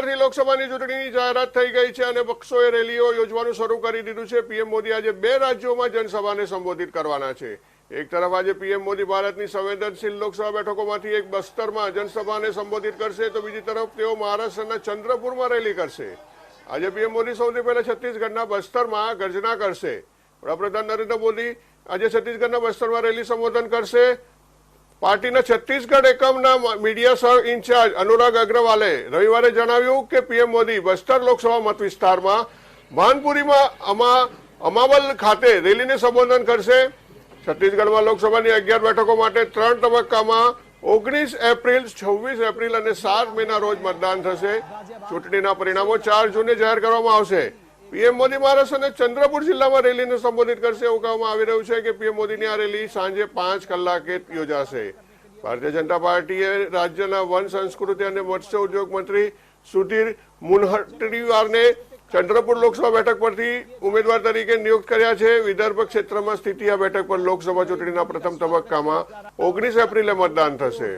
સોમવારથી લોકસભાની ચૂંટણીની જાહેરાત થઈ ગઈ છે અને પક્ષોએ રેલીઓ યોજવાનું શરૂ કરી દીધું છે. પીએમ મોદી આજે બે રાજ્યોમાં જનસભાને સંબોધિત કરવાના છે. એક તરફ આજે પીએમ મોદી ભારતની સંવેદનશીલ લોકસભા બેઠકોમાંથી એક બસ્તરમાં જનસભાને સંબોધિત કરશે તો બીજી તરફ તેઓ મહારાષ્ટ્રના ચંદ્રપુરમાં રેલી કરશે. આજે પીએમ મોદી સૌથી પહેલા છત્તીસગઢના બસ્તરમાં ગર્જના કરશે. વડાપ્રધાન નરેન્દ્ર મોદી આજે છત્તીસગઢના બસ્તરમાં રેલી સંબોધન કરશે. પાર્ટીના છત્તીસગઢ એકમના મીડિયા સહ ઇન્ચાર્જ અનુરાગ અગ્રવાલે રવિવારે જણાવ્યું કે પીએમ મોદી બસ્તર લોકસભા મત વિસ્તારમાં ભાનપુરીમાં અમા, અમાવલ ખાતે રેલીને સંબોધન કરશે. છત્તીસગઢમાં લોકસભાની અગિયાર બેઠકો માટે ત્રણ તબક્કામાં ઓગણીસ એપ્રિલ, છવ્વીસ એપ્રિલ અને સાત મેના રોજ મતદાન થશે. ચૂંટણીના પરિણામો ચાર જૂને જાહેર કરવામાં આવશે. પીએમ મોદી મહારાષ્ટ્ર અને ચંદ્રપુર જિલ્લામાં રેલીને સંબોધિત કરશે એવું કહેવામાં આવી રહ્યું છે કે પીએમ મોદીની આ રેલી સાંજે પાંચ કલાકે યોજાશે. ભારતીય જનતા પાર્ટીએ રાજ્યના વન સંસ્કૃતિ અને મત્સ્ય ઉદ્યોગ મંત્રી સુધીર મુનહટીવારને ચંદ્રપુર લોકસભા બેઠક પરથી ઉમેદવાર તરીકે નિયુક્ત કર્યા છે. વિદર્ભ ક્ષેત્રમાં સ્થિતિ આ બેઠક પર લોકસભા ચૂંટણીના પ્રથમ તબક્કામાં ઓગણીસ એપ્રિલે મતદાન થશે.